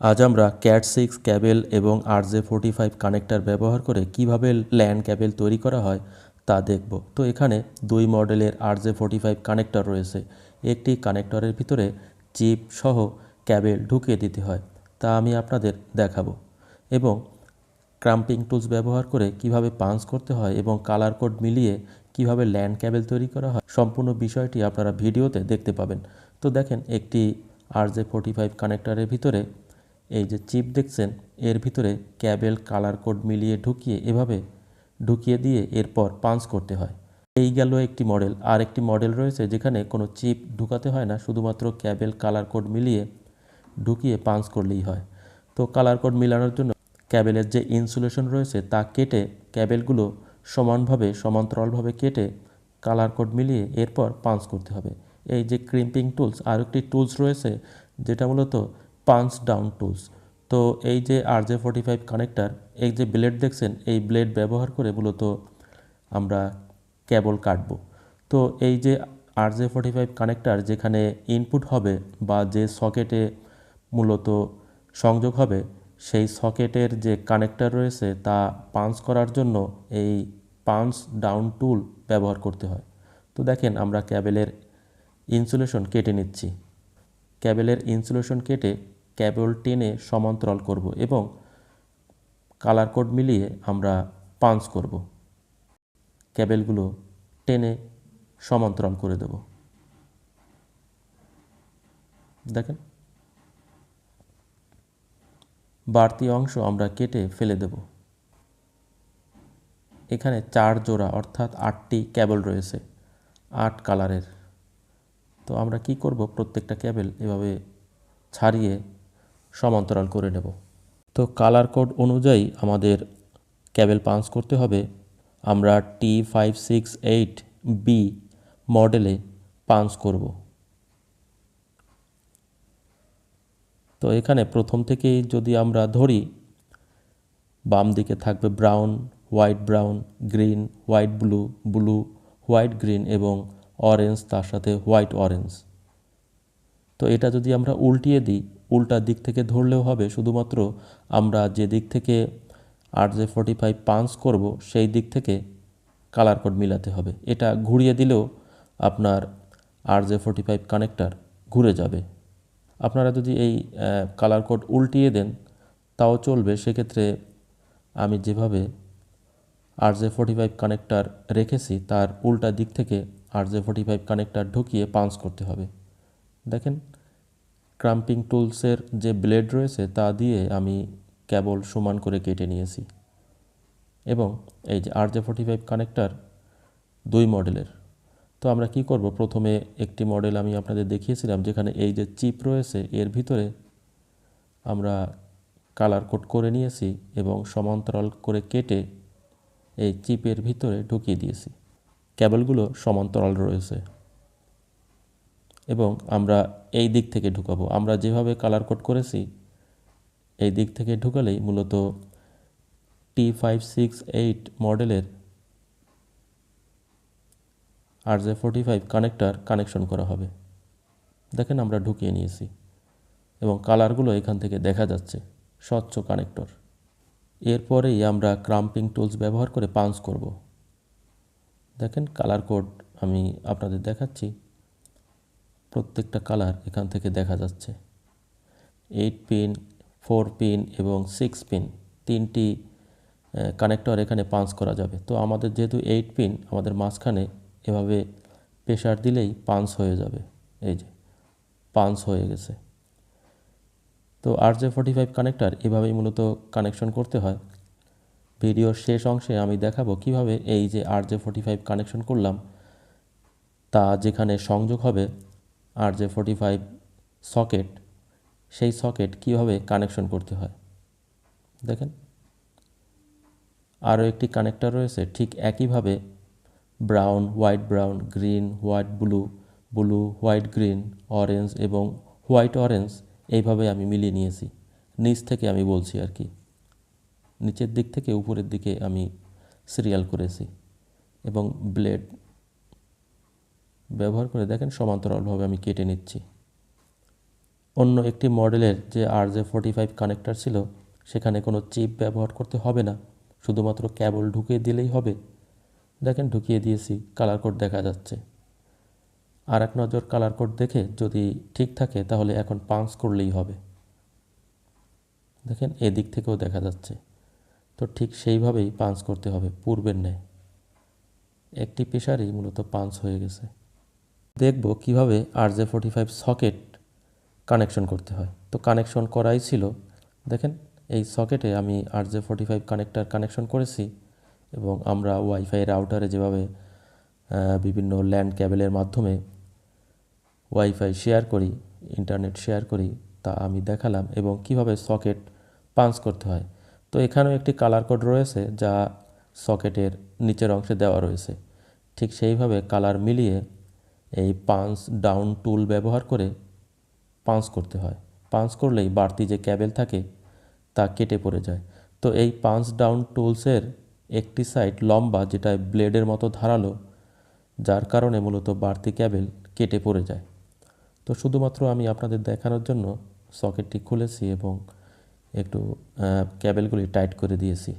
আজ আমরা cat six cable এবং R J forty five connector ব্যবহার করে কীভাবে ল্যান ক্যাবেল তৈরি করা হয় তা দেখব। তো এখানে দুই মডেলের R J forty five connector রয়েছে। একটি কানেক্টরের ভিতরে চিপ সহ ক্যাবেল ঢুকিয়ে দিতে হয়, তা আমি আপনাদের দেখাবো। এবং ক্রাম্পিং টুলস ব্যবহার করে কীভাবে পাঞ্চ করতে হয় এবং কালার কোড মিলিয়ে কীভাবে ল্যান্ড ক্যাবেল তৈরি করা হয়, সম্পূর্ণ বিষয়টি আপনারা ভিডিওতে দেখতে পাবেন। তো দেখেন, একটি আর জে ফোর্টি ফাইভ কানেক্টারের ভিতরে এই যে চিপ দেখছেন, এর ভিতরে ক্যাবেল কালার কোড মিলিয়ে ঢুকিয়ে এভাবে ঢুকিয়ে দিয়ে এরপর পাঞ্চ করতে হয়। এই গেল একটি মডেল। আর একটি মডেল রয়েছে যেখানে কোনো চিপ ঢুকাতে হয় না, শুধুমাত্র ক্যাবেল কালার কোড মিলিয়ে ঢুকিয়ে পাঞ্চ করলেই হয়। তো কালার কোড মিলানোর জন্য ক্যাবেলের যে ইনসুলেশন রয়েছে তা কেটে ক্যাবেলগুলো সমানভাবে, সমান্তরালভাবে কেটে কালার কোড মিলিয়ে এরপর পাঞ্চ করতে হবে। এই যে ক্রিম্পিং টুলস আর একটি টুলস রয়েছে যেটা মূলত পাঞ্চ ডাউন টুলস তো এই যে R J forty five connector এই যে ব্লেড দেখছেন, এই ব্লেড ব্যবহার করে মূলত আমরা কেবল কাটবো। তো এই যে R J forty five connector যেখানে ইনপুট হবে বা যে সকেটে মূলত সংযোগ হবে, সেই সকেটের যে কানেক্টার রয়েছে তা পাঞ্চ করার জন্য এই পাঞ্চ ডাউন টুল ব্যবহার করতে হয়। তো দেখেন আমরা ক্যাবেলের ইনসুলেশন কেটে নিচ্ছি। ক্যাবেলের ইনসুলেশন কেটে ক্যাবেল টেনে সমান্তরাল করব এবং কালার কোড মিলিয়ে আমরা পাঞ্চ করব। ক্যাবেলগুলো টেনে সমান্তরাল করে দেব। দেখেন। বাড়তি অংশ আমরা কেটে ফেলে দেব। এখানে চার জোড়া অর্থাৎ আটটি ক্যাবেল রয়েছে, আট কালারের। তো আমরা কি করব? প্রত্যেকটা ক্যাবেল এভাবে ছাড়িয়ে সমান্তরাল করে নেব। তো কালার কোড অনুযায়ী আমাদের ক্যাবেল পাঞ্চ করতে হবে। আমরা T five six eight B মডেলে পাঞ্চ করব। তো এখানে প্রথম থেকেই যদি আমরা ধরি, বাম দিকে থাকবে brown white brown green white blue blue white green এবং অরেঞ্জ তার সাথে হোয়াইট অরেঞ্জ তো এটা যদি আমরা উল্টিয়ে দিই উল্টা দিক থেকে ধরলেও হবে। শুধুমাত্র আমরা যে দিক থেকে R J forty five punch করব, সেই দিক থেকে কালার কোড মিলাতে হবে। এটা ঘুরিয়ে দিলেও আপনার R J forty five connector ঘুরে যাবে। আপনারা যদি এই কালার কোড উল্টিয়ে দেন, তাও চলবে। সেক্ষেত্রে আমি যেভাবে R J forty five connector রেখেছি, তার উল্টা দিক থেকে R J forty five connector ঢুকিয়ে পাঞ্চ করতে হবে। দেখেন ক্রাম্পিং টুলসের যে ব্লেড রয়েছে, তা দিয়ে আমি কেবল সমান করে কেটে নিয়েছি। এবং এই যে R J forty five connector দুই মডেলের তো আমরা কি করব? প্রথমে একটি মডেল আমি আপনাদের দেখিয়েছিলাম, যেখানে এই যে চিপ রয়েছে, এর ভিতরে আমরা কালার কোড করে নিয়েছি এবং সমান্তরাল করে কেটে এই চিপের ভিতরে ঢুকিয়ে দিয়েছি। কেবলগুলো সমান্তরাল রয়েছে। এবং আমরা এই দিক থেকে ঢুকাবো। আমরা যেভাবে কালার কোড করেছি, এই দিক থেকে ঢুকালেই মূলত টি ফাইভ সিক্স এইট মডেলের R J forty five connector connection করা হবে। দেখেন আমরা ঢুকিয়ে নিয়েছি এবং কালারগুলো এখান থেকে দেখা যাচ্ছে, স্বচ্ছ কানেক্টর এরপরেই আমরা ক্রাম্পিং টুলস ব্যবহার করে পাঞ্চ করব। দেখেন কালার কোড আমি আপনাদের দেখাচ্ছি। প্রত্যেকটা কালার এখান থেকে দেখা যাচ্ছে। এইট পিন ফোর পিন এবং সিক্স পিন তিনটি কানেক্টর এখানে পাঞ্চ করা যাবে। তো আমাদের যেহেতু এইট পিন আমাদের মাঝখানে এভাবে প্রেশার দিলেই পাঞ্চ হয়ে যাবে। এই যে পাঞ্চ হয়ে গেছে। তো R J forty five connector এভাবেই মূলত কানেকশন করতে হয়। ভিডিওর শেষ অংশে আমি দেখাবো কীভাবে এই যে R J forty five connection করলাম, তা যেখানে সংযোগ হবে R J forty five socket সেই সকেট কীভাবে কানেকশন করতে হয়? দেখেন। আরও একটি কানেক্টর রয়েছে, ঠিক একইভাবে brown white brown green white blue blue white green orange এবং হোয়াইট অরেঞ্জ এইভাবে আমি মিলিয়ে নিয়েছি। নিচ থেকে আমি বলছি আর কি। নিচের দিক থেকে উপরের দিকে আমি সিরিয়াল করেছি এবং ব্লেড ব্যবহার করে দেখেন সমান্তরালভাবে আমি কেটে নিচ্ছি। অন্য একটি মডেলের যে R J forty five connector ছিল, সেখানে কোনো চিপ ব্যবহার করতে হবে না, শুধুমাত্র ক্যাবল ঢুকিয়ে দিলেই হবে। দেখেন, ঢুকিয়ে দিয়েছি কালার কোড দেখা যাচ্ছে। আর এক নজর কালার কোড দেখে যদি ঠিক থাকে, তাহলে এখন পাঞ্চ করলেই হবে। দেখেন, এদিক থেকেও দেখা যাচ্ছে। তো ঠিক সেইভাবেই পাঞ্চ করতে হবে, পূর্বের ন্যায়। একটি পেশারই মূলত পাঞ্চ হয়ে গেছে। দেখব কীভাবে R J forty five socket connection করতে হয়। তো কানেকশন করাই ছিল। দেখেন, এই সকেটে আমি R J forty five connector connection করেছি এবং আমরা ওয়াইফাই রাউটারে যেভাবে বিভিন্ন ল্যান্ড ক্যাবেলের মাধ্যমে ওয়াইফাই শেয়ার করি ইন্টারনেট শেয়ার করি, তা আমি দেখালাম এবং কীভাবে সকেট পাঞ্চ করতে হয়। তো এখানেও একটি কালার কোড রয়েছে যা সকেটের নিচের অংশে দেওয়া রয়েছে। ঠিক সেইভাবে কালার মিলিয়ে এই পাঞ্চ ডাউন টুল ব্যবহার করে পাঞ্চ করতে হয়। পাঞ্চ করলেই বাড়তি যে ক্যাবেল থাকে তা কেটে পড়ে যায়। তো এই পাঞ্চ ডাউন টুলসের একটি সাইড লম্বা যেটা ব্লেডের মতো ধারালো, যার কারণে মূলত বাড়তি ক্যাবেল কেটে পড়ে যায়। তো শুধুমাত্র আমি আপনাদের দেখানোর জন্য সকেটটি খুলেছি এবং একটু ক্যাবেলগুলি টাইট করে দিয়েছি।